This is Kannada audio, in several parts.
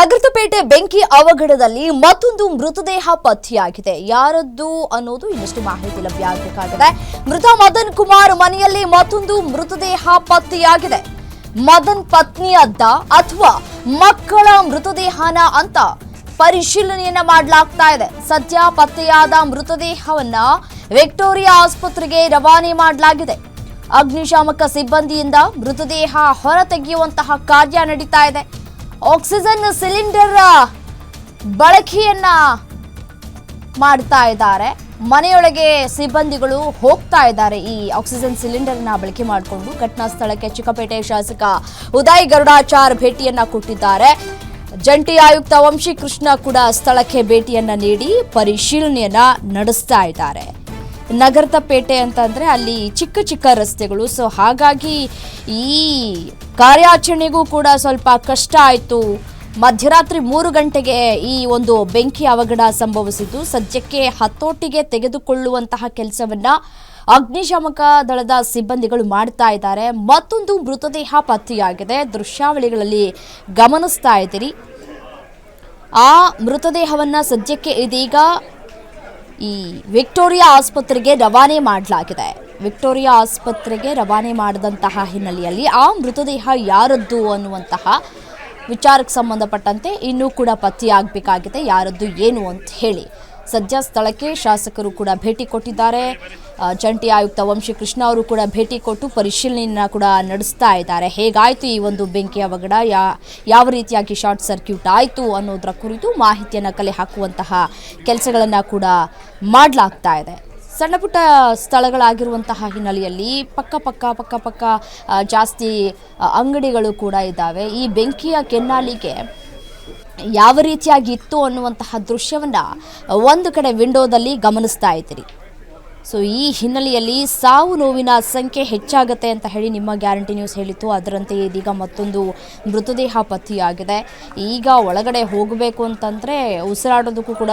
ನಗರದಪೇಟೆ ಬೆಂಕಿ ಅವಘಡದಲ್ಲಿ ಮತ್ತೊಂದು ಮೃತದೇಹ ಪತ್ತೆಯಾಗಿದೆ. ಯಾರದ್ದು ಅನ್ನೋದು ಇನ್ನಷ್ಟು ಮಾಹಿತಿ ಲಭ್ಯ ಆಗಬೇಕಾಗಿದೆ ಮೃತ ಮದನ್ ಕುಮಾರ್ ಮನೆಯಲ್ಲಿ ಮತ್ತೊಂದು ಮೃತದೇಹ ಪತ್ತೆಯಾಗಿದೆ. ಮದನ್ ಪತ್ನಿಯದ್ದ ಅಥವಾ ಮಕ್ಕಳ ಮೃತದೇಹನ ಅಂತ ಪರಿಶೀಲನೆಯನ್ನ ಮಾಡಲಾಗ್ತಾ ಇದೆ. ಸದ್ಯ ಪತ್ತೆಯಾದ ಮೃತದೇಹವನ್ನ ವಿಕ್ಟೋರಿಯಾ ಆಸ್ಪತ್ರೆಗೆ ರವಾನೆ ಮಾಡಲಾಗಿದೆ. ಅಗ್ನಿಶಾಮಕ ಸಿಬ್ಬಂದಿಯಿಂದ ಮೃತದೇಹ ಹೊರತೆಗೆಯುವಂತಹ ಕಾರ್ಯ ನಡೀತಾ ಇದೆ. ಆಕ್ಸಿಜನ್ ಸಿಲಿಂಡರ್ ಬಳಕೆಯನ್ನ ಮಾಡ್ತಾ ಇದ್ದಾರೆ. ಮನೆಯೊಳಗೆ ಸಿಬ್ಬಂದಿಗಳು ಹೋಗ್ತಾ ಇದ್ದಾರೆ ಈ ಆಕ್ಸಿಜನ್ ಸಿಲಿಂಡರ್ನ ಬಳಕೆ ಮಾಡಿಕೊಂಡು. ಘಟನಾ ಸ್ಥಳಕ್ಕೆ ಚಿಕ್ಕಪೇಟೆ ಶಾಸಕ ಉದಯ್ ಗರುಡಾಚಾರ್ ಭೇಟಿಯನ್ನ ಕೊಟ್ಟಿದ್ದಾರೆ. ಜಂಟಿ ಆಯುಕ್ತ ವಂಶಿ ಕೃಷ್ಣ ಕೂಡ ಸ್ಥಳಕ್ಕೆ ಭೇಟಿಯನ್ನ ನೀಡಿ ಪರಿಶೀಲನೆಯನ್ನ ನಡೆಸ್ತಾ ಇದ್ದಾರೆ. ನಗರದ ಪೇಟೆ ಅಂತಂದ್ರೆ ಅಲ್ಲಿ ಚಿಕ್ಕ ಚಿಕ್ಕ ರಸ್ತೆಗಳು. ಸೊ ಹಾಗಾಗಿ ಈ ಕಾರ್ಯಾಚರಣೆಗೂ ಕೂಡ ಸ್ವಲ್ಪ ಕಷ್ಟ ಆಯಿತು. ಮಧ್ಯರಾತ್ರಿ ಮೂರು ಗಂಟೆಗೆ ಈ ಒಂದು ಬೆಂಕಿ ಅವಘಡ ಸಂಭವಿಸಿತು ಸದ್ಯಕ್ಕೆ ಹತೋಟಿಗೆ ತೆಗೆದುಕೊಳ್ಳುವಂತಹ ಕೆಲಸವನ್ನ ಅಗ್ನಿಶಾಮಕ ದಳದ ಸಿಬ್ಬಂದಿಗಳು ಮಾಡ್ತಾ ಇದ್ದಾರೆ. ಮತ್ತೊಂದು ಮೃತದೇಹ ಪತ್ತೆಯಾಗಿದೆ. ದೃಶ್ಯಾವಳಿಗಳಲ್ಲಿ ಗಮನಿಸ್ತಾ ಇದ್ದೀರಿ. ಆ ಮೃತದೇಹವನ್ನ ಸದ್ಯಕ್ಕೆ ಇದೀಗ ಈ ವಿಕ್ಟೋರಿಯಾ ಆಸ್ಪತ್ರೆಗೆ ರವಾನೆ ಮಾಡಲಾಗಿದೆ. ವಿಕ್ಟೋರಿಯಾ ಆಸ್ಪತ್ರೆಗೆ ರವಾನೆ ಮಾಡಿದಂತಹ ಹಿನ್ನೆಲೆಯಲ್ಲಿ ಆ ಮೃತದೇಹ ಯಾರದ್ದು ಅನ್ನುವಂತಹ ವಿಚಾರಕ್ಕೆ ಸಂಬಂಧಪಟ್ಟಂತೆ ಇನ್ನೂ ಕೂಡ ಪತ್ತೆಯಾಗಬೇಕಾಗಿದೆ. ಯಾರದ್ದು ಏನು ಅಂತ ಹೇಳಿ. ಸದ್ಯ ಸ್ಥಳಕ್ಕೆ ಶಾಸಕರು ಕೂಡ ಭೇಟಿ ಕೊಟ್ಟಿದ್ದಾರೆ. ಜಂಟಿ ಆಯುಕ್ತ ವಂಶಿ ಕೃಷ್ಣ ಅವರು ಕೂಡ ಭೇಟಿ ಕೊಟ್ಟು ಪರಿಶೀಲನೆಯನ್ನು ಕೂಡ ನಡೆಸ್ತಾ ಇದ್ದಾರೆ. ಹೇಗಾಯಿತು ಈ ಒಂದು ಬೆಂಕಿ ಅವಘಡ ಯಾ, ಯಾವ ರೀತಿಯಾಗಿ ಶಾರ್ಟ್ ಸರ್ಕ್ಯೂಟ್ ಆಯಿತು ಅನ್ನೋದರ ಕುರಿತು ಮಾಹಿತಿಯನ್ನು ಕಲೆ ಹಾಕುವಂತಹ ಕೆಲಸಗಳನ್ನು ಕೂಡ ಮಾಡಲಾಗ್ತಾ ಇದೆ. ಸಣ್ಣ ಪುಟ್ಟ ಸ್ಥಳಗಳಾಗಿರುವಂತಹ ಹಿನ್ನೆಲೆಯಲ್ಲಿ ಪಕ್ಕ ಪಕ್ಕ ಪಕ್ಕ ಪಕ್ಕ ಜಾಸ್ತಿ ಅಂಗಡಿಗಳು ಕೂಡ ಇದ್ದಾವೆ. ಈ ಬೆಂಕಿಯ ಕೆನ್ನಾಲಿಗೆ ಯಾವ ರೀತಿಯಾಗಿ ಇತ್ತು ಅನ್ನುವಂತಹ ದೃಶ್ಯವನ್ನ ಒಂದು ಕಡೆ ವಿಂಡೋದಲ್ಲಿ ಗಮನಿಸ್ತಾ ಇದ್ದೀರಿ. ಸೊ ಈ ಹಿನ್ನೆಲೆಯಲ್ಲಿ ಸಾವು ನೋವಿನ ಸಂಖ್ಯೆ ಹೆಚ್ಚಾಗುತ್ತೆ ಅಂತ ಹೇಳಿ ನಿಮ್ಮ ಗ್ಯಾರಂಟಿ ನ್ಯೂಸ್ ಹೇಳಿತ್ತು. ಅದರಂತೆ ಇದೀಗ ಮತ್ತೊಂದು ಮೃತದೇಹ ಪತ್ತೆಯಾಗಿದೆ. ಈಗ ಒಳಗಡೆ ಹೋಗಬೇಕು ಅಂತಂದರೆ ಉಸಿರಾಡೋದಕ್ಕೂ ಕೂಡ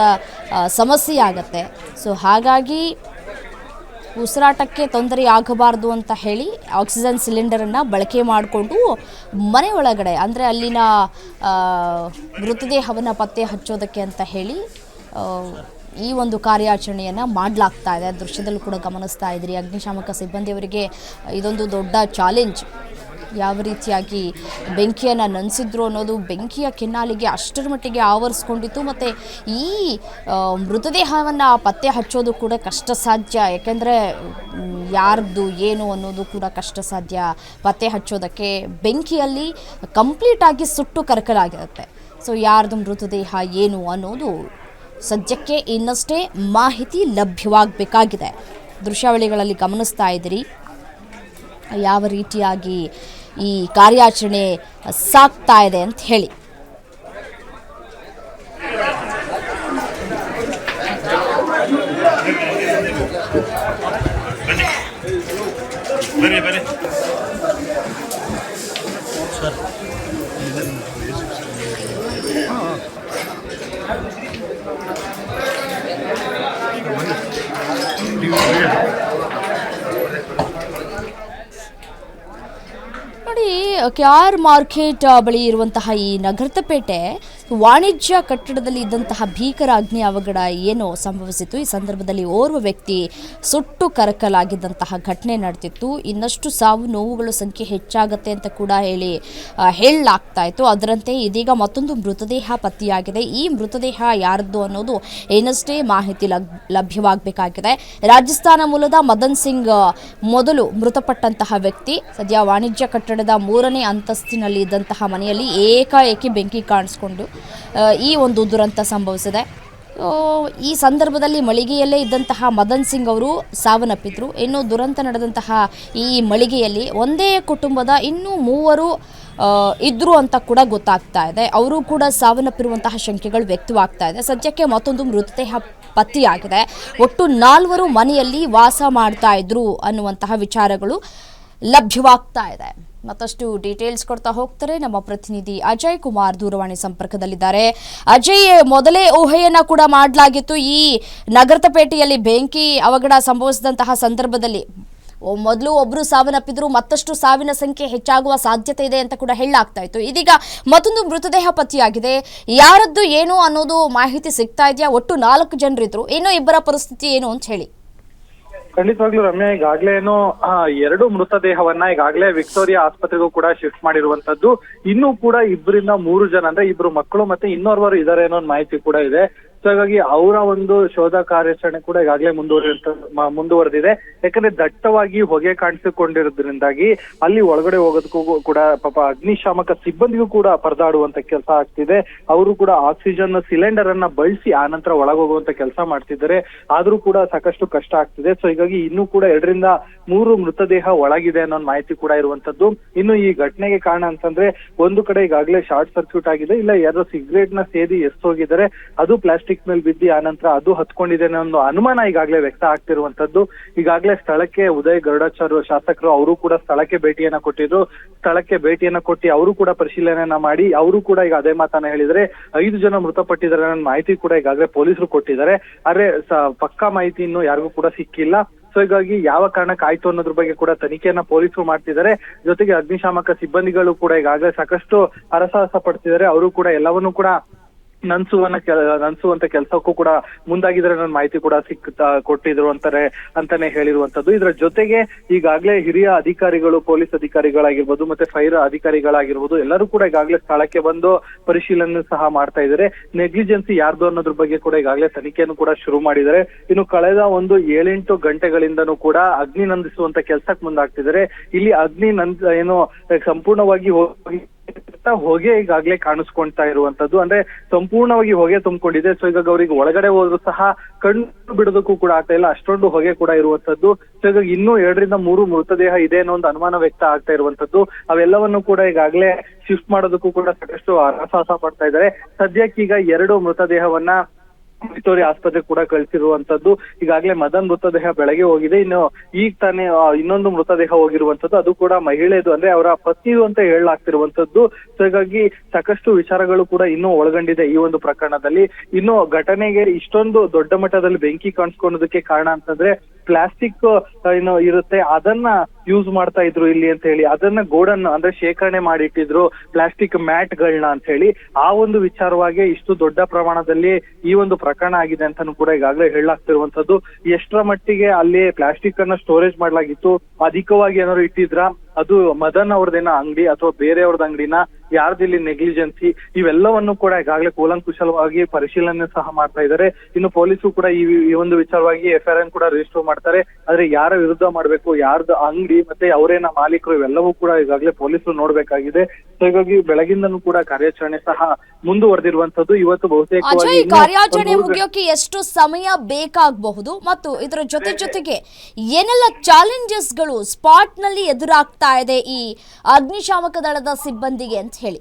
ಸಮಸ್ಯೆ ಆಗುತ್ತೆ ಸೊ ಹಾಗಾಗಿ ಉಸಿರಾಟಕ್ಕೆ ತೊಂದರೆ ಆಗಬಾರ್ದು ಅಂತ ಹೇಳಿ ಆಕ್ಸಿಜನ್ ಸಿಲಿಂಡರನ್ನು ಬಳಕೆ ಮಾಡಿಕೊಂಡು ಮನೆ ಒಳಗಡೆ, ಅಂದರೆ ಅಲ್ಲಿನ ಮೃತದೇಹವನ್ನು ಪತ್ತೆ ಹಚ್ಚೋದಕ್ಕೆ ಅಂತ ಹೇಳಿ ಈ ಒಂದು ಕಾರ್ಯಾಚರಣೆಯನ್ನು ಮಾಡಲಾಗ್ತಾ ಇದೆ. ದೃಶ್ಯದಲ್ಲೂ ಕೂಡ ಗಮನಿಸ್ತಾ ಇದ್ರಿ. ಅಗ್ನಿಶಾಮಕ ಸಿಬ್ಬಂದಿಯವರಿಗೆ ಇದೊಂದು ದೊಡ್ಡ ಚಾಲೆಂಜ್ ಯಾವ ರೀತಿಯಾಗಿ ಬೆಂಕಿಯನ್ನು ನಂದಿಸಿದ್ರು ಅನ್ನೋದು ಬೆಂಕಿಯ ಕೆನ್ನಾಲಿಗೆ ಅಷ್ಟರ ಮಟ್ಟಿಗೆ ಆವರಿಸ್ಕೊಂಡಿತ್ತು. ಮತ್ತು ಈ ಮೃತದೇಹವನ್ನು ಪತ್ತೆ ಹಚ್ಚೋದು ಕೂಡ ಕಷ್ಟ ಸಾಧ್ಯ ಯಾಕೆಂದರೆ ಯಾರ್ದು ಏನು ಅನ್ನೋದು ಕೂಡ ಕಷ್ಟ ಸಾಧ್ಯ ಪತ್ತೆ ಹಚ್ಚೋದಕ್ಕೆ ಬೆಂಕಿಯಲ್ಲಿ ಕಂಪ್ಲೀಟಾಗಿ ಸುಟ್ಟು ಕರಕಲಾಗಿರುತ್ತೆ ಸೊ, ಯಾರ್ದು ಮೃತದೇಹ ಏನು ಅನ್ನೋದು ಸದ್ಯಕ್ಕೆ ಇನ್ನಷ್ಟೇ ಮಾಹಿತಿ ಲಭ್ಯವಾಗಬೇಕಾಗಿದೆ. ದೃಶ್ಯಾವಳಿಗಳಲ್ಲಿ ಗಮನಿಸ್ತಾ ಇದ್ದೀರಿ. ಯಾವ ರೀತಿಯಾಗಿ ಈ ಕಾರ್ಯಾಚರಣೆ ಸಾಗ್ತಾ ಇದೆ ಅಂತ ಹೇಳಿ ನೋಡಿ ಕೆ ಆರ್ ಮಾರ್ಕೆಟ್ ಬಳಿ ಇರುವಂತಹ ಈ ನಗರದಪೇಟೆ ವಾಣಿಜ್ಯ ಕಟ್ಟಡದಲ್ಲಿ ಇದ್ದಂತಹ ಭೀಕರ ಅಗ್ನಿ ಅವಘಡ ಏನು ಸಂಭವಿಸಿತು ಈ ಸಂದರ್ಭದಲ್ಲಿ ಓರ್ವ ವ್ಯಕ್ತಿ ಸುಟ್ಟು ಕರಕಲಾಗಿದ್ದಂತಹ ಘಟನೆ ನಡೆದಿತ್ತು. ಇನ್ನಷ್ಟು ಸಾವು ನೋವುಗಳ ಸಂಖ್ಯೆ ಹೆಚ್ಚಾಗತ್ತೆ ಅಂತ ಕೂಡ ಹೇಳಿ ಹೇಳಲಾಗ್ತಾ ಇತ್ತು. ಅದರಂತೆ ಇದೀಗ ಮತ್ತೊಂದು ಮೃತದೇಹ ಪತ್ತೆಯಾಗಿದೆ. ಈ ಮೃತದೇಹ ಯಾರದ್ದು ಅನ್ನೋದು ಏನಷ್ಟೇ ಮಾಹಿತಿ ಲಭ್ಯವಾಗಬೇಕಾಗಿದೆ. ರಾಜಸ್ಥಾನ ಮೂಲದ ಮದನ್ ಸಿಂಗ್ ಮೊದಲು ಮೃತಪಟ್ಟಂತಹ ವ್ಯಕ್ತಿ, ಸದ್ಯ ವಾಣಿಜ್ಯ ಕಟ್ಟಡದ ಮೂರನೇ ಅಂತಸ್ತಿನಲ್ಲಿ ಇದ್ದಂತಹ ಮನೆಯಲ್ಲಿ ಏಕಾಏಕಿ ಬೆಂಕಿ ಕಾಣಿಸ್ಕೊಂಡು ಈ ಒಂದು ದುರಂತ ಸಂಭವಿಸಿದೆ. ಈ ಸಂದರ್ಭದಲ್ಲಿ ಮಳಿಗೆಯಲ್ಲೇ ಇದ್ದಂತಹ ಮದನ್ ಸಿಂಗ್ ಅವರು ಸಾವನ್ನಪ್ಪಿದ್ರು. ಇನ್ನು ದುರಂತ ನಡೆದಂತಹ ಈ ಮಳಿಗೆಯಲ್ಲಿ ಒಂದೇ ಕುಟುಂಬದ ಇನ್ನೂ ಮೂವರು ಇದ್ರು ಅಂತ ಕೂಡ ಗೊತ್ತಾಗ್ತಾ ಇದೆ. ಅವರು ಕೂಡ ಸಾವನ್ನಪ್ಪಿರುವಂತಹ ಶಂಕೆಗಳು ವ್ಯಕ್ತವಾಗ್ತಾ ಇದೆ. ಸದ್ಯಕ್ಕೆ ಮತ್ತೊಂದು ಮೃತದೇಹ ಪತ್ತೆಯಾಗಿದೆ. ಒಟ್ಟು ನಾಲ್ವರು ಮನೆಯಲ್ಲಿ ವಾಸ ಮಾಡ್ತಾ ಇದ್ರು ಅನ್ನುವಂತಹ ವಿಚಾರಗಳು ಲಭ್ಯವಾಗ್ತಾ ಇದೆ. ಮತ್ತಷ್ಟು ಡೀಟೇಲ್ಸ್ ಕೊಡ್ತಾ ಹೋಗ್ತಾರೆ ನಮ್ಮ ಪ್ರತಿನಿಧಿ ಅಜಯ್ ಕುಮಾರ್ ದೂರವಾಣಿ ಸಂಪರ್ಕದಲ್ಲಿದ್ದಾರೆ. ಅಜಯ್ ಮೊದಲೇ ಊಹೆಯನ್ನ ಕೂಡ ಮಾಡಲಾಗಿತ್ತು. ಈ ನಗರದಪೇಟೆಯಲ್ಲಿ ಬೆಂಕಿ ಅವಘಡ ಸಂಭವಿಸಿದಂತಹ ಸಂದರ್ಭದಲ್ಲಿ ಮೊದಲು ಒಬ್ರು ಸಾವನ್ನಪ್ಪಿದ್ರು, ಮತ್ತಷ್ಟು ಸಾವಿನ ಸಂಖ್ಯೆ ಹೆಚ್ಚಾಗುವ ಸಾಧ್ಯತೆ ಇದೆ ಅಂತ ಕೂಡ ಹೇಳಲಾಗ್ತಾ ಇತ್ತು. ಇದೀಗ ಮತ್ತೊಂದು ಮೃತದೇಹ ಪತ್ತೆಯಾಗಿದೆ. ಯಾರದ್ದು ಏನು ಅನ್ನೋದು ಮಾಹಿತಿ ಸಿಗ್ತಾ ಇದೆಯಾ? ಒಟ್ಟು ನಾಲ್ಕು ಜನರಿದ್ರು. ಏನೋ ಇಬ್ಬರ ಪರಿಸ್ಥಿತಿ ಏನು ಅಂತ ಹೇಳಿ. ಖಂಡಿತವಾಗ್ಲೂ ರಮ್ಯಾ ಈಗಾಗ್ಲೇ ಏನು ಆ, ಎರಡು ಮೃತದೇಹವನ್ನ ಈಗಾಗಲೇ ವಿಕ್ಟೋರಿಯಾ ಆಸ್ಪತ್ರೆಗೂ ಕೂಡ ಶಿಫ್ಟ್ ಮಾಡಿರುವಂತದ್ದು ಇನ್ನೂ ಕೂಡ ಇಬ್ಬರಿಂದ ಮೂರು ಜನ ಅಂದ್ರೆ ಇಬ್ರು ಮಕ್ಕಳು ಮತ್ತೆ ಇನ್ನೋರ್ವರು ಇದಾರೆ ಅನ್ನೋ ಮಾಹಿತಿ ಕೂಡ ಇದೆ. ಸೊ ಹಾಗಾಗಿ ಅವರ ಒಂದು ಶೋಧ ಕಾರ್ಯಾಚರಣೆ ಕೂಡ ಈಗಾಗಲೇ ಮುಂದುವರಿದ ಮುಂದುವರೆದಿದೆ. ಯಾಕಂದ್ರೆ ದಟ್ಟವಾಗಿ ಹೊಗೆ ಕಾಣಿಸಿಕೊಂಡಿರೋದ್ರಿಂದಾಗಿ ಅಲ್ಲಿ ಒಳಗಡೆ ಹೋಗೋದಕ್ಕೂ ಕೂಡ ಪಾಪ ಅಗ್ನಿಶಾಮಕ ಸಿಬ್ಬಂದಿಗೂ ಕೂಡ ಪರದಾಡುವಂತ ಕೆಲಸ ಆಗ್ತಿದೆ. ಅವರು ಕೂಡ ಆಕ್ಸಿಜನ್ ಸಿಲಿಂಡರ್ ಅನ್ನ ಬಳಸಿ ಆ ನಂತರ ಒಳಗೋಗುವಂತ ಕೆಲಸ ಮಾಡ್ತಿದ್ದಾರೆ. ಆದ್ರೂ ಕೂಡ ಸಾಕಷ್ಟು ಕಷ್ಟ ಆಗ್ತಿದೆ. ಸೊ ಹೀಗಾಗಿ ಇನ್ನೂ ಕೂಡ ಎರಡರಿಂದ ಮೂರು ಮೃತದೇಹ ಒಳಗಿದೆ ಅನ್ನೋ ಮಾಹಿತಿ ಕೂಡ ಇರುವಂತದ್ದು. ಇನ್ನು ಈ ಘಟನೆಗೆ ಕಾರಣ ಅಂತಂದ್ರೆ ಒಂದು ಕಡೆ ಈಗಾಗಲೇ ಶಾರ್ಟ್ ಸರ್ಕ್ಯೂಟ್ ಆಗಿದೆ. ಇಲ್ಲ ಯಾರೋ ಸಿಗರೇಟ್ನ ಸೇದಿ ಎಸ್ತೋಗಿದ್ದಾರೆ ಅದು ಪ್ಲಾಸ್ಟಿಕ್ ಮೇಲೆ ಬಿದ್ದಿ, ಆ ನಂತರ ಅದು ಹತ್ಕೊಂಡಿದೆ ಅನ್ನೋ ಒಂದು ಅನುಮಾನ ಈಗಾಗಲೇ ವ್ಯಕ್ತ ಆಗ್ತಿರುವಂತದ್ದು ಈಗಾಗಲೇ ಸ್ಥಳಕ್ಕೆ ಉದಯ್ ಗರುಡಾಚಾರ್ಯ ಶಾಸಕರು, ಅವರು ಕೂಡ ಸ್ಥಳಕ್ಕೆ ಭೇಟಿಯನ್ನ ಕೊಟ್ಟಿದ್ರು. ಸ್ಥಳಕ್ಕೆ ಭೇಟಿಯನ್ನ ಕೊಟ್ಟು ಅವರು ಕೂಡ ಪರಿಶೀಲನೆಯನ್ನ ಮಾಡಿ, ಅವರು ಕೂಡ ಈಗ ಅದೇ ಮಾತನ್ನ ಹೇಳಿದ್ರೆ, ಐದು ಜನ ಮೃತಪಟ್ಟಿದ್ದಾರೆ ಅನ್ನೋ ಮಾಹಿತಿ ಕೂಡ ಈಗಾಗಲೇ ಪೊಲೀಸರು ಕೊಟ್ಟಿದ್ದಾರೆ. ಆದ್ರೆ ಪಕ್ಕಾ ಮಾಹಿತಿ ಇನ್ನು ಯಾರಿಗೂ ಕೂಡ ಸಿಕ್ಕಿಲ್ಲ. ಸೊ ಹೀಗಾಗಿ ಯಾವ ಕಾರಣಕ್ಕೆ ಆಯ್ತು ಅನ್ನೋದ್ರ ಬಗ್ಗೆ ಕೂಡ ತನಿಖೆಯನ್ನ ಪೊಲೀಸರು ಮಾಡ್ತಿದ್ದಾರೆ. ಜೊತೆಗೆ ಅಗ್ನಿಶಾಮಕ ಸಿಬ್ಬಂದಿಗಳು ಕೂಡ ಈಗಾಗಲೇ ಸಾಕಷ್ಟು ಹರಸಾಹಸ ಪಡ್ತಿದ್ದಾರೆ. ಅವರು ಕೂಡ ಎಲ್ಲವನ್ನೂ ಕೂಡ ನನ್ಸುವನ್ನ ನನ್ಸುವಂತ ಕೆಲಸಕ್ಕೂ ಕೂಡ ಮುಂದಾಗಿದ್ರೆ ನನ್ನ ಮಾಹಿತಿ ಕೂಡ ಸಿಕ್ ಕೊಟ್ಟಿದ್ರು ಅಂತಾರೆ, ಅಂತಾನೆ ಹೇಳಿರುವಂತದ್ದು ಇದರ ಜೊತೆಗೆ ಈಗಾಗಲೇ ಹಿರಿಯ ಅಧಿಕಾರಿಗಳು, ಪೊಲೀಸ್ ಅಧಿಕಾರಿಗಳಾಗಿರ್ಬೋದು ಮತ್ತೆ ಫೈರ್ ಅಧಿಕಾರಿಗಳಾಗಿರ್ಬೋದು ಎಲ್ಲರೂ ಕೂಡ ಈಗಾಗಲೇ ಸ್ಥಳಕ್ಕೆ ಬಂದು ಪರಿಶೀಲನೆ ಸಹ ಮಾಡ್ತಾ ಇದ್ದಾರೆ. ನೆಗ್ಲಿಜೆನ್ಸಿ ಯಾರ್ದು ಅನ್ನೋದ್ರ ಬಗ್ಗೆ ಕೂಡ ಈಗಾಗಲೇ ತನಿಖೆಯನ್ನು ಕೂಡ ಶುರು ಮಾಡಿದ್ದಾರೆ. ಇನ್ನು ಕಳೆದ ಒಂದು ಏಳೆಂಟು ಗಂಟೆಗಳಿಂದನೂ ಕೂಡ ಅಗ್ನಿ ನಂದಿಸುವಂತ ಕೆಲಸಕ್ಕೆ ಮುಂದಾಗ್ತಿದ್ದಾರೆ. ಇಲ್ಲಿ ಅಗ್ನಿ ನಂದ, ಏನು, ಸಂಪೂರ್ಣವಾಗಿ ಹೋಗಿ ಹೊಗೆ ಈಗಾಗಲೇ ಕಾಣಿಸ್ಕೊಂತಾ ಇರುವಂತದ್ದು. ಅಂದ್ರೆ ಸಂಪೂರ್ಣವಾಗಿ ಹೊಗೆ ತುಂಬಿಕೊಂಡಿದೆ. ಸೊ ಈಗ ಅವ್ರಿಗೆ ಒಳಗಡೆ ಹೋದ್ರು ಸಹ ಕಣ್ಣು ಬಿಡೋದಕ್ಕೂ ಕೂಡ ಆಗ್ತಾ ಇಲ್ಲ. ಅಷ್ಟೊಂದು ಹೊಗೆ ಕೂಡ ಇರುವಂತದ್ದು. ಸೊ ಈಗ ಇನ್ನೂ ಎರಡರಿಂದ ಮೂರು ಮೃತದೇಹ ಇದೆ ಅನ್ನೋ ಒಂದು ಅನುಮಾನ ವ್ಯಕ್ತ ಆಗ್ತಾ ಇರುವಂತದ್ದು. ಅವೆಲ್ಲವನ್ನು ಕೂಡ ಈಗಾಗಲೇ ಶಿಫ್ಟ್ ಮಾಡೋದಕ್ಕೂ ಕೂಡ ಸಾಕಷ್ಟು ಹರಸಾಹಸ ಪಡ್ತಾ ಇದ್ದಾರೆ. ಸದ್ಯಕ್ಕೀಗ ಎರಡು ಮೃತದೇಹವನ್ನ ವಿಕ್ಟೋರಿಯಾ ಆಸ್ಪತ್ರೆ ಕೂಡ ಕಳಿಸಿರುವಂತದ್ದು. ಈಗಾಗಲೇ ಮದನ್ ಮೃತದೇಹ ಬೆಳಗ್ಗೆ ಹೋಗಿದೆ. ಇನ್ನು ಈಗ ತಾನೇ ಇನ್ನೊಂದು ಮೃತದೇಹ ಹೋಗಿರುವಂತದ್ದು. ಅದು ಕೂಡ ಮಹಿಳೆದು, ಅಂದ್ರೆ ಅವರ ಪತ್ನಿಯು ಅಂತ ಹೇಳಲಾಗ್ತಿರುವಂತದ್ದು. ಸೊ ಹೀಗಾಗಿ ಸಾಕಷ್ಟು ವಿಚಾರಗಳು ಕೂಡ ಇನ್ನೂ ಒಳಗೊಂಡಿದೆ ಈ ಒಂದು ಪ್ರಕರಣದಲ್ಲಿ. ಇನ್ನು ಘಟನೆಗೆ ಇಷ್ಟೊಂದು ದೊಡ್ಡ ಮಟ್ಟದಲ್ಲಿ ಬೆಂಕಿ ಕಾಣಿಸ್ಕೊಳ್ಳೋದಕ್ಕೆ ಕಾರಣ ಅಂತಂದ್ರೆ ಪ್ಲಾಸ್ಟಿಕ್ ಏನು ಇರುತ್ತೆ, ಅದನ್ನ ಯೂಸ್ ಮಾಡ್ತಾ ಇದ್ರು ಇಲ್ಲಿ ಅಂತ ಹೇಳಿ, ಅದನ್ನ ಗೋಡನ್ ಅಂದ್ರೆ ಶೇಖರಣೆ ಮಾಡಿಟ್ಟಿದ್ರು ಪ್ಲಾಸ್ಟಿಕ್ ಮ್ಯಾಟ್ ಗಳನ್ನ ಅಂತ ಹೇಳಿ, ಆ ಒಂದು ವಿಚಾರವಾಗಿ ಇಷ್ಟು ದೊಡ್ಡ ಪ್ರಮಾಣದಲ್ಲಿ ಈ ಒಂದು ಪ್ರಕರಣ ಆಗಿದೆ ಅಂತಾನು ಕೂಡ ಈಗಾಗಲೇ ಹೇಳಲಾಗ್ತಿರುವಂತದ್ದು ಎಷ್ಟರ ಮಟ್ಟಿಗೆ ಅಲ್ಲಿ ಪ್ಲಾಸ್ಟಿಕ್ ಅನ್ನ ಸ್ಟೋರೇಜ್ ಮಾಡಲಾಗಿತ್ತು, ಅಧಿಕವಾಗಿ ಏನಾದ್ರು ಇಟ್ಟಿದ್ರ? ಅದು ಮದನ್ ಅವ್ರದ್ದೇನ ಅಂಗಡಿ ಅಥವಾ ಬೇರೆಯವ್ರದ್ದು ಅಂಗಡಿನ? ಯಾರ್ದಿಲ್ಲಿ ನೆಗ್ಲಿಜೆನ್ಸಿ ಇವೆಲ್ಲವನ್ನು ಕೂಡ ಈಗಾಗಲೇ ಕೂಲಂಕುಷಲವಾಗಿ ಪರಿಶೀಲನೆ ಸಹ ಮಾಡ್ತಾ ಇದ್ದಾರೆ. ಇನ್ನು ಪೊಲೀಸರು ಕೂಡ ಈ ಈ ಒಂದು ವಿಚಾರವಾಗಿ ಎಫ್ ಐ ಆರ್ ಕೂಡ ರಿಜಿಸ್ಟರ್ ಮಾಡ್ತಾರೆ. ಆದ್ರೆ ಯಾರ ವಿರುದ್ಧ ಮಾಡ್ಬೇಕು ಯಾರ್ದು ಅಂಗಡಿ ಮತ್ತೆ ಅವರೇನ ಮಾಲೀಕರು ಇವೆಲ್ಲವೂ ಕೂಡ ಈಗಾಗಲೇ ಪೊಲೀಸರು ನೋಡ್ಬೇಕಾಗಿದೆ. ಸೊ ಹೀಗಾಗಿ ಬೆಳಗಿಂದನೂ ಕೂಡ ಕಾರ್ಯಾಚರಣೆ ಸಹ ಮುಂದುವರೆದಿರುವಂತದ್ದು ಇವತ್ತು ಬಹುತೇಕ ಅಜಯ್ ಕಾರ್ಯಾಚರಣೆ ಮುಗಿಯೋಕೆ ಎಷ್ಟು ಸಮಯ ಬೇಕಾಗಬಹುದು? ಮತ್ತು ಇದರ ಜೊತೆ ಜೊತೆಗೆ ಏನೆಲ್ಲ ಚಾಲೆಂಜಸ್ಗಳು ಸ್ಪಾಟ್ನಲ್ಲಿ ಎದುರಾಗ್ತಾ ಇದೆ ಈ ಅಗ್ನಿಶಾಮಕ ದಳದ ಸಿಬ್ಬಂದಿಗೆ ಅಂತ ಹೇಳಿ.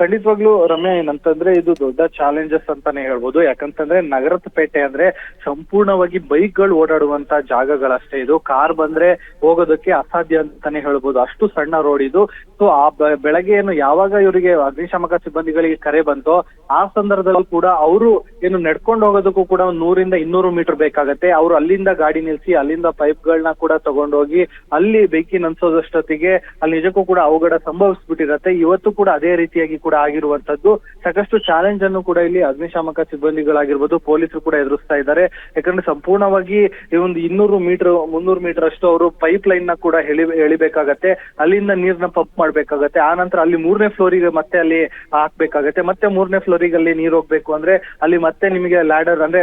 ಖಂಡಿತವಾಗ್ಲೂ ರಮ್ಯಾ, ಏನಂತಂದ್ರೆ ಇದು ದೊಡ್ಡ ಚಾಲೆಂಜಸ್ ಅಂತಾನೆ ಹೇಳ್ಬೋದು. ಯಾಕಂತಂದ್ರೆ ನಗರದ ಪೇಟೆ ಅಂದ್ರೆ ಸಂಪೂರ್ಣವಾಗಿ ಬೈಕ್ಗಳು ಓಡಾಡುವಂತ ಜಾಗಗಳಷ್ಟೇ. ಇದು ಕಾರ್ ಬಂದ್ರೆ ಹೋಗೋದಕ್ಕೆ ಅಸಾಧ್ಯ ಅಂತಾನೆ ಹೇಳ್ಬೋದು. ಅಷ್ಟು ಸಣ್ಣ ರೋಡ್ ಇದು. ಸೊ ಆ ಬೆಳಗ್ಗೆ ಏನು ಯಾವಾಗ ಇವರಿಗೆ ಅಗ್ನಿಶಾಮಕ ಸಿಬ್ಬಂದಿಗಳಿಗೆ ಕರೆ ಬಂತೋ, ಆ ಸಂದರ್ಭದಲ್ಲೂ ಕೂಡ ಅವರು ಏನು ನಡ್ಕೊಂಡು ಹೋಗೋದಕ್ಕೂ ಕೂಡ ಒಂದು ನೂರಿಂದ ಇನ್ನೂರು ಮೀಟರ್ ಬೇಕಾಗತ್ತೆ. ಅವರು ಅಲ್ಲಿಂದ ಗಾಡಿ ನಿಲ್ಸಿ, ಅಲ್ಲಿಂದ ಪೈಪ್ ಪೈಪ್ಗಳನ್ನ ಕೂಡ ತಗೊಂಡೋಗಿ ಅಲ್ಲಿ ಬೆಂಕಿ ನಂದಿಸೋದಷ್ಟೊತ್ತಿಗೆ ಅಲ್ಲಿ ನಿಜಕ್ಕೂ ಕೂಡ ಅವಘಡ ಸಂಭವಿಸ್ಬಿಟ್ಟಿರತ್ತೆ. ಇವತ್ತು ಕೂಡ ಅದೇ ರೀತಿಯಾಗಿ ಕೂಡ ಆಗಿರುವಂತದ್ದು ಸಾಕಷ್ಟು ಚಾಲೆಂಜ್ ಅನ್ನು ಕೂಡ ಇಲ್ಲಿ ಅಗ್ನಿಶಾಮಕ ಸಿಬ್ಬಂದಿಗಳಾಗಿರ್ಬೋದು ಪೊಲೀಸರು ಕೂಡ ಎದುರಿಸ್ತಾ ಇದ್ದಾರೆ. ಯಾಕಂದ್ರೆ ಸಂಪೂರ್ಣವಾಗಿ ಈ ಒಂದು ಇನ್ನೂರು ಮೀಟರ್, ಮುನ್ನೂರು ಮೀಟರ್ ಅಷ್ಟು ಅವರು ಪೈಪ್ ಲೈನ್ನ ಕೂಡ ಎಳಿ, ಎಳಿಬೇಕಾಗತ್ತೆ. ಅಲ್ಲಿಂದ ನೀರ್ನ ಪಂಪ್ ಮಾಡ್ಬೇಕಾಗತ್ತೆ. ಆ ನಂತರ ಅಲ್ಲಿ ಮೂರನೇ ಫ್ಲೋರಿಗೆ ಮತ್ತೆ ಅಲ್ಲಿ ಹಾಕ್ಬೇಕಾಗತ್ತೆ. ಮತ್ತೆ ಮೂರನೇ ಫ್ಲೋರಿಗೆ ಅಲ್ಲಿ ನೀರು ಹೋಗ್ಬೇಕು ಅಂದ್ರೆ ಅಲ್ಲಿ ಮತ್ತೆ ನಿಮಗೆ ಲ್ಯಾಡರ್ ಅಂದ್ರೆ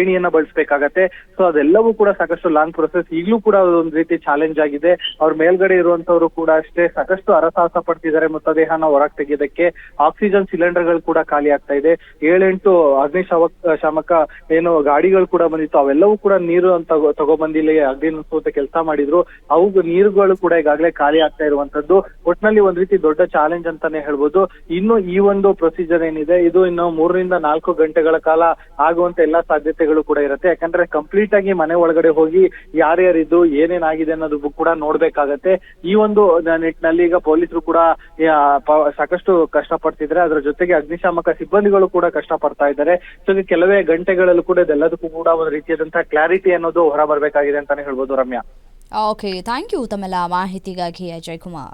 ಏಣಿಯನ್ನ ಬಳಸಬೇಕಾಗತ್ತೆ. ಸೊ ಅದೆಲ್ಲವೂ ಕೂಡ ಸಾಕಷ್ಟು ಲಾಂಗ್ ಪ್ರೊಸೆಸ್ ಈಗಲೂ ಕೂಡ ಒಂದು ರೀತಿ ಚಾಲೆಂಜ್ ಆಗಿದೆ. ಅವ್ರ ಮೇಲ್ಗಡೆ ಇರುವಂತವ್ರು ಕೂಡ ಅಷ್ಟೇ ಸಾಕಷ್ಟು ಅರಸಾಹಸ ಪಡ್ತಿದ್ದಾರೆ ಮೃತದೇಹನ ಹೊರಗೆ ತೆಗೆಯೋದಕ್ಕೆ. ಆಕ್ಸಿಜನ್ ಸಿಲಿಂಡರ್ಗಳು ಕೂಡ ಖಾಲಿ ಆಗ್ತಾ ಇದೆ. ಏಳೆಂಟು ಅಗ್ನಿಶಾಮಕ ಶಾಮಕ, ಏನು ಗಾಡಿಗಳು ಕೂಡ ಬಂದಿತ್ತು. ಅವೆಲ್ಲವೂ ಕೂಡ ನೀರು ಅಂತ ತಗೊ- ತಗೊಬಂದು ಇಲ್ಲಿ ಅಗ್ನಿ ನುಗ್ಸುವಂತ ಕೆಲಸ ಮಾಡಿದ್ರು. ಅವು ನೀರುಗಳು ಕೂಡ ಈಗಾಗಲೇ ಖಾಲಿ ಆಗ್ತಾ ಇರುವಂತದ್ದು ಒಟ್ನಲ್ಲಿ ಒಂದ್ ರೀತಿ ದೊಡ್ಡ ಚಾಲೆಂಜ್ ಅಂತಾನೆ ಹೇಳ್ಬೋದು. ಇನ್ನು ಈ ಒಂದು ಪ್ರೊಸೀಜರ್ ಏನಿದೆ, ಇದು ಇನ್ನು ಮೂರರಿಂದ ನಾಲ್ಕು ಗಂಟೆಗಳ ಕಾಲ ಆಗುವಂತ ಎಲ್ಲಾ ಸಾಧ್ಯತೆಗಳು ಕೂಡ ಇರುತ್ತೆ. ಯಾಕಂದ್ರೆ ಕಂಪ್ಲೀಟ್ ಆಗಿ ಮನೆ ಒಳಗಡೆ ಹೋಗಿ ಯಾರ್ಯಾರಿದ್ದು ಏನೇನಾಗಿದೆ ಅನ್ನೋದು ಕೂಡ ನೋಡ್ಬೇಕಾಗತ್ತೆ. ಈ ಒಂದು ನಿಟ್ಟಿನಲ್ಲಿ ಈಗ ಪೊಲೀಸರು ಕೂಡ ಸಾಕಷ್ಟು ಕಷ್ಟ ಪಡ್ತಿದ್ದಾರೆ ಅದರ ಜೊತೆಗೆ ಅಗ್ನಿಶಾಮಕ ಸಿಬ್ಬಂದಿಗಳು ಕೂಡ ಕಷ್ಟ ಪಡ್ತಾ ಇದ್ದಾರೆ ಸೊ ಕೆಲವೇ ಗಂಟೆಗಳಲ್ಲೂ ಕೂಡ ಇದೆಲ್ಲದಕ್ಕೂ ಕೂಡ ಒಂದು ರೀತಿಯಾದಂತಹ ಕ್ಲಾರಿಟಿ ಅನ್ನೋದು ಹೊರ ಬರ್ಬೇಕಾಗಿದೆ ಅಂತಾನೆ ಹೇಳ್ಬೋದು ರಮ್ಯಾ. ಓಕೆ ಥ್ಯಾಂಕ್ ಯು ತಮ್ಮೆಲ್ಲ ಮಾಹಿತಿಗಾಗಿ, ಅಜಯ್ ಕುಮಾರ್.